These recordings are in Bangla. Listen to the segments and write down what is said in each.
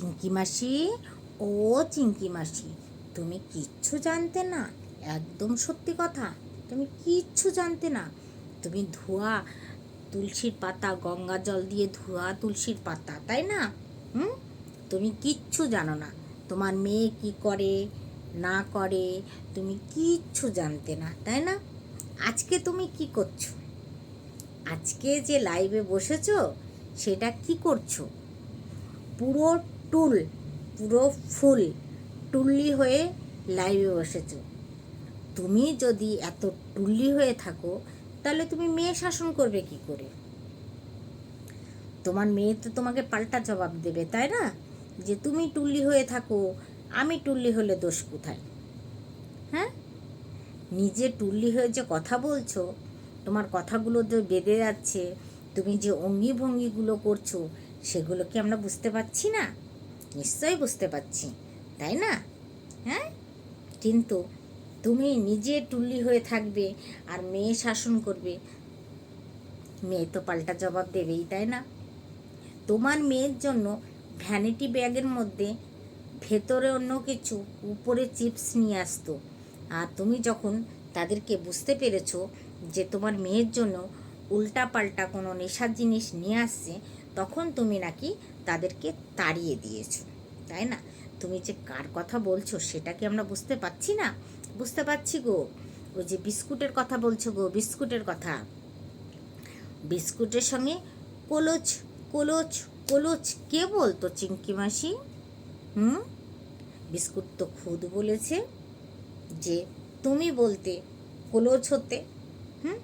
চিঙ্কি মাসি? ও চিঙ্কি মাসি, তুমি কিচ্ছু জানতে না, একদম সত্যি কথা, তুমি কিচ্ছু জানতে না। তুমি ধোয়া, তুলসীর পাতা, গঙ্গা জল দিয়ে ধোয়া তুলসীর পাতা, তাই না? হুম? তুমি কিচ্ছু জানো না, তোমার মেয়ে কি করে, না করে, তুমি কিচ্ছু জানতে না, তাই না? আজকে তুমি কি করছ? আজকে যে লাইভে বসেছো, সেটা কি করছ? পুরো টুল, পুরো ফুল টুল্লি হয়ে লাইভে বসেছো। তুমি যদি এত টুল্লি হয়ে থাকো, তাহলে তুমি মেয়ে শাসন করবে কি করে? তোমার মেয়ে তো তোমাকে পাল্টা জবাব দেবে, তাই না? যে তুমি টুল্লি হয়ে থাকো, আমি টুল্লি হলে দোষ কোথায়? হ্যাঁ? নিজে টুল্লি হয়ে যে কথা বলছো, তোমার কথাগুলো যে বেঁধে যাচ্ছে, তুমি যে অঙ্গি ভঙ্গিগুলো করছ, সেগুলো কি আমরা বুঝতে পারছি না? নিশ্চয়ই বুঝতে পারছি, তাই না? হ্যাঁ? কিন্তু তুমি নিজে টুল্লি হয়ে থাকবে আর মেয়ে শাসন করবে। মেয়ে তো পাল্টা জবাব দেবেই, তাই না? তোমার মেয়ের জন্য ভ্যানিটি ব্যাগের মধ্যে ভেতরে অন্য কিছু, উপরে চিপস নিয়ে আসতো। আর তুমি যখন তাদেরকে বুঝতে পেরেছ যে তোমার মেয়ের জন্য উল্টা পাল্টা কোনো নেশার জিনিস নিয়ে আসছে, তখন তুমি নাকি তাদেরকে তাড়িয়ে দিয়েছ। তাই না? তুমি যে কার কথা বলছো সেটা কি আমরা বুঝতে পারছি না? বুঝতে পারছি গো। ওই যে বিস্কুটের কথা বলছো গো, বিস্কুটের কথা। বিস্কুটের সঙ্গে কলোচ কলোচ কলোচ কে বলতো চিঙ্কি মাসি? হুম? বিস্কুট তো খুদ বলেছে যে তুমি বলতে কলোচ হতে। হুম?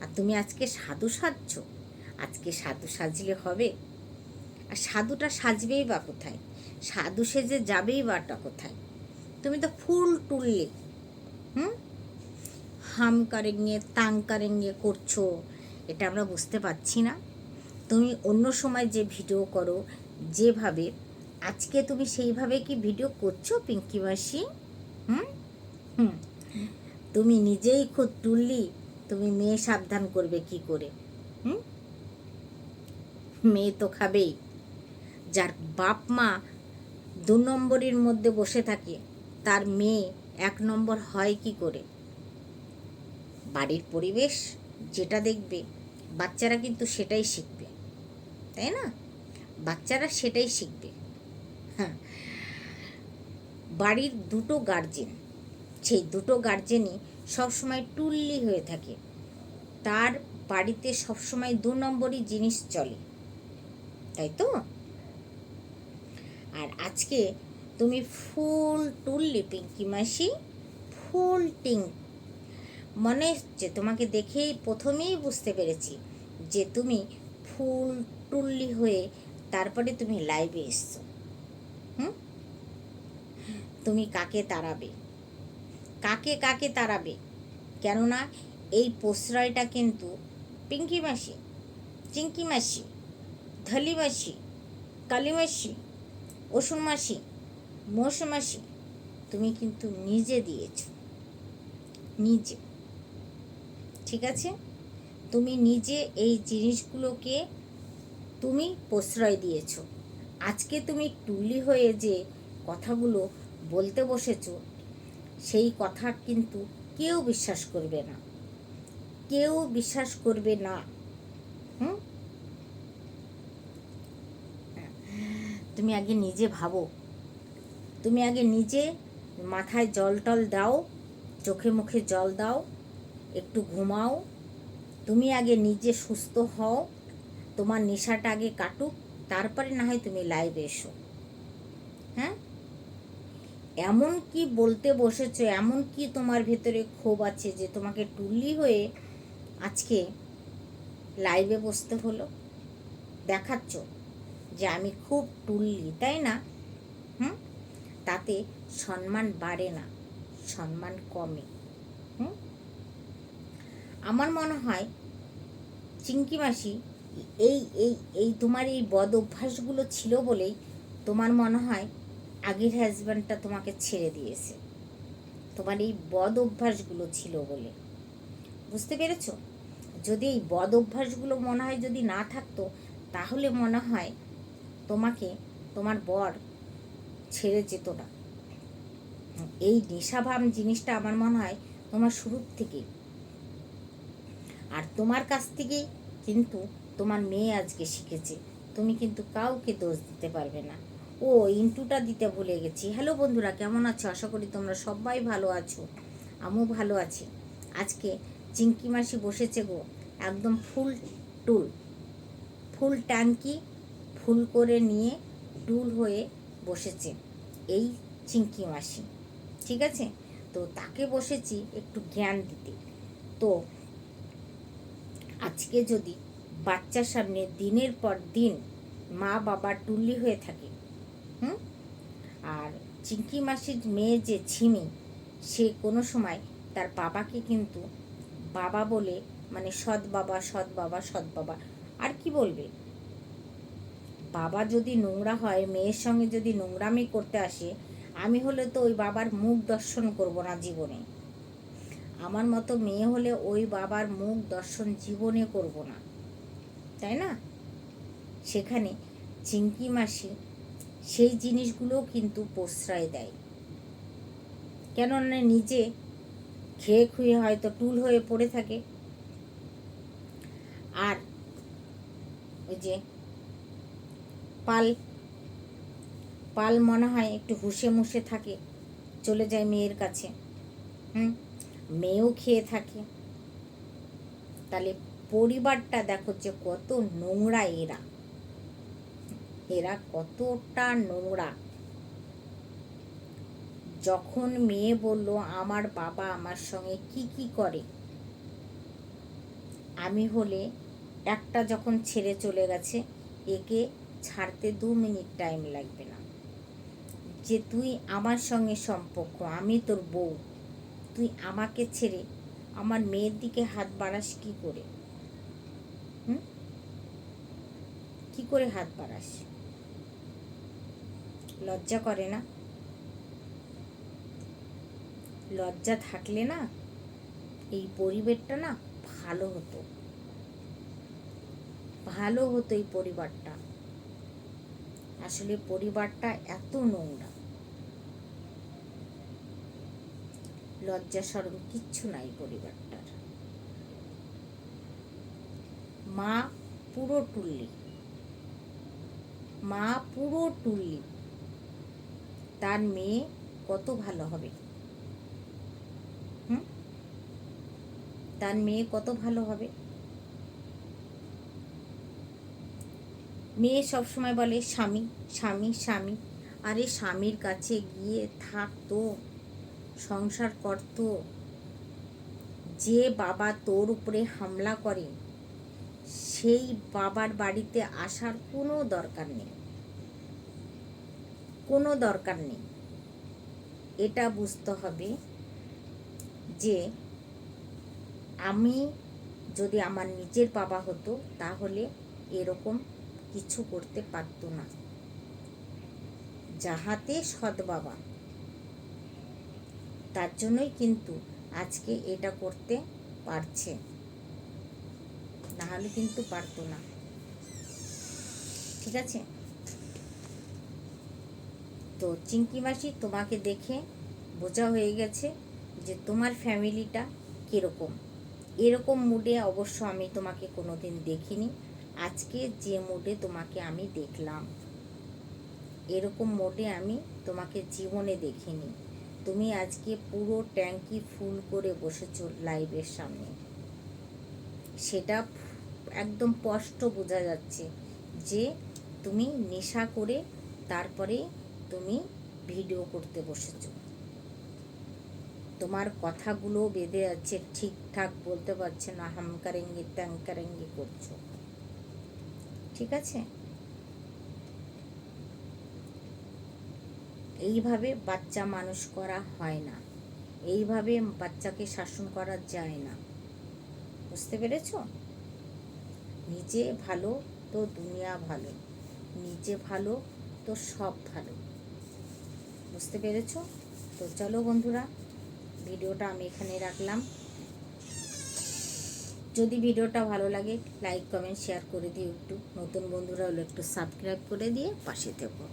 আর তুমি আজকে সাধু সাজছো। আজকে সাধু সাজলে হবে। আর সাধুটা সাজবেই বা কোথায়? সাধু সেজে যাবেই বাটা কোথায়? তুমি তো ফুল টুললে হুম? হাম কারেঙ্গে তাং কারেঙ্গে করছ, এটা আমরা বুঝতে পারছি না। তুমি অন্য সময় যে ভিডিও করো, যেভাবে, আজকে তুমি সেইভাবে কি ভিডিও করছ, পিঙ্কি মাসি? হুম? হুম। তুমি নিজেই খুব টুললি তুমি মেয়ে সাবধান করবে কি করে? হুম? মেয়ে তো খাবেই। যার বাপ মা দু নম্বরের মধ্যে বসে থাকে। তার মেয়ে এক নম্বর হয় কি করে? বাড়ির পরিবেশ যেটা দেখবে, বাচ্চারা কিন্তু সেটাই শিখবে। তাই না? বাচ্চারা সেটাই শিখবে। হ্যাঁ। বাড়ির দুটো গার্জেন সেই দুটো গার্জেনই সবসময় টুল্লি হয়ে থাকে। তার বাড়িতে সবসময় দু নম্বরই জিনিস চলে। তাই তো? আর আজকে তুমি ফুল টুললি পিঙ্কি মাসি? ফুল টিং। মনে হচ্ছে তোমাকে দেখেই প্রথমেই বুঝতে পেরেছি যে তুমি ফুল টুল্লি হয়ে তারপরে তুমি লাইভে এসছো। হুম? তুমি কাকে তাড়াবে? কাকে কাকে তাড়াবে? কেননা এই প্রশ্রয়টা কিন্তু পিঙ্কি মাসি, চিঙ্কি মাসি, ধলি মাসি, কালী মাসি অসুন মাসি মোষ মাসি, তুমি কিন্তু নিজে দিয়েছ, নিজে, ঠিক আছে? তুমি নিজে এই জিনিসগুলোকে তুমি প্রশ্রয় দিয়েছ। আজকে তুমি টুলি হয়ে যে কথাগুলো বলতে বসেছো, সেই কথা কিন্তু কেউ বিশ্বাস করবে না, কেউ বিশ্বাস করবে না হুম তুমি আগে নিজে ভাবো। তুমি আগে নিজে মাথায় জল টল দাও, চোখে মুখে জল দাও, একটু ঘুমাও। তুমি আগে নিজে সুস্থ হও, তোমার নেশাটা আগে কাটুক, তারপরে না হয় তুমি লাইভে এসো। হ্যাঁ? এমন কি বলতে বসেছো, এমন কি তোমার ভেতরে ক্ষোভ আছে যে তোমাকে টুল্লি হয়ে আজকে লাইভে বসতে হলো? দেখাচ্ছ? যে আমি খুব টুল্লি তাই না? হুম? তাতে সম্মান বাড়ে না, সম্মান কমে। হুম? আমার মনে হয় চিঙ্কি মাসি এই এই এই তোমার এই বদ অভ্যাসগুলো ছিল বলেই তোমার মনে হয় আগের হাজব্যান্ডটা তোমাকে ছেড়ে দিয়েছে। তোমার এই বদ অভ্যাসগুলো ছিল বলে। বুঝতে পেরেছ? যদি এই বদ অভ্যাসগুলো মনে হয় যদি না থাকতো, তাহলে মনে হয় তোমাকে তোমার বর ছেড়ে যেত না। এই নেশাভাব জিনিসটা আমার মনে হয় তোমার শুরুর থেকে। আর তোমার কাছ থেকেই কিন্তু তোমার মেয়ে আজকে শিখেছে। তুমি কিন্তু কাউকে দোষ দিতে পারবে না। ও ইন্টুটা দিতে ভুলে গেছি। হ্যালো বন্ধুরা, কেমন আছো? আশা করি তোমরা সবাই ভালো আছো। আমিও ভালো আছি। আজকে চিঙ্কি মাসি বসেছে গো, একদম ফুল টুল, ফুল ট্যাঙ্কি ফুল করে নিয়ে টুল হয়ে বসেছে এই চিঙ্কি মাসি, ঠিক আছে? তো তাকে বসেছি একটু জ্ঞান দিতে। তো আজকে যদি বাচ্চার সামনে দিনের পর দিন মা বাবা টুল্লি হয়ে থাকে, হুম? আর চিঙ্কি মাসির মেয়ে যে ছিমি সে কোনো সময় তার বাবাকে কিন্তু বাবা বলে মানে সৎ বাবা সৎ বাবা সৎ বাবা, আর কি বলবে? বাবা যদি নোংরা হয়, মেয়ের সঙ্গে যদি নোংরামি করতে আসে, আমি হলে তো ওই বাবার মুখ দর্শন করব না জীবনে। আমার মতো মেয়ে হলে ওই বাবার মুখ দর্শন জীবনে করব না। তাই না? সেখানে চিঙ্কি মাসি সেই জিনিসগুলোও কিন্তু প্রশ্রয় দেয়। কেননা নিজে খেয়ে খুয়ে হয়তো টুল হয়ে পড়ে থাকে। আর ওই যে পাল পাল মনে হয় একটু হুসে মুসে থাকে, চলে যায় মেয়ের কাছে। হুম? মেয়েও খেয়ে থাকে। তাহলে পরিবারটা দেখো যে কত নোংরা এরা। এরা কতটা নোংরা। যখন মেয়ে বলল, আমার বাবা আমার সঙ্গে কি কি করে? আমি হলে একটা যখন ছেড়ে চলে গেছে, একে ছাড়তে দু মিনিট টাইম লাগবে না। যে তুই আমার সঙ্গে সম্পর্ক, আমি তোর বউ, তুই আমাকে ছেড়ে আমার মেয়ের দিকে হাত বাড়াস কি করে? হুম? কি করে হাত বাড়াস? লজ্জা করে না? লজ্জা থাকলে না এই পরিবারটা না ভালো হতো। ভালো হতো এই পরিবারটা। আসলে পরিবারটা এত নোংরা। লজ্জা সরম কিচ্ছু নাই পরিবারটার। মা পুরো টুল্লি। মা পুরো টুল্লি। তার মেয়ে কত ভালো হবে? তার মেয়ে কত ভালো হবে? মেয়ে সবসময় বলে, স্বামী স্বামী স্বামী। আরে স্বামীর কাছে গিয়ে থাকতো সংসার করত যে বাবা তোর উপরে হামলা করে, সেই বাবার বাড়িতে আসার কোনো দরকার নেই। কোনো দরকার নেই। এটা বুঝতে হবে যে আমি যদি আমার নিজের বাবা হতো, তাহলে এরকম কিছু করতে পারতো না। যাহাতে সৎ বাবা। তার জন্যই কিন্তু আজকে এটা করতে পারছে। নাহলে কিন্তু পারতো না। ঠিক আছে? তো চিঙ্কি মাসি তোমাকে দেখে বোঝা হয়ে গেছে যে তোমার ফ্যামিলিটা কীরকম। এরকম মুডে অবশ্য আমি তোমাকে কোনোদিন দেখিনি। আজকে যে মোডে তোমাকে আমি দেখলাম, এরকম মোডে আমি তোমাকে জীবনে দেখিনি। তুমি আজকে পুরো ট্যাঙ্কি ফুল করে বসেছো লাইভের সামনে। সেটা একদম স্পষ্ট বোঝা যাচ্ছে যে তুমি নেশা করে তারপরে তুমি ভিডিও করতে বসেছো। তোমার কথাগুলো বেঁধে যাচ্ছে ঠিকঠাক বলতে পারছে না হামকারেঙ্গি ত্যাঙ্কারেঙ্গি করছ। ঠিক আছে? এইভাবে বাচ্চা মানুষ করা হয় না। এইভাবে বাচ্চাকে শাসন করা যায় না। বুঝতে পেরেছ? নিজে ভালো তো দুনিয়া ভালো, নিজে ভালো তো সব ভালো। বুঝতে পেরেছ? তো চলো বন্ধুরা, ভিডিওটা আমি এখানে রাখলাম। যদি ভিডিওটা ভালো লাগে লাইক কমেন্ট শেয়ার করে দিও একটু। নতুন বন্ধুরা হলো একটু সাবস্ক্রাইব করে দিয়ে পাশে থেকো।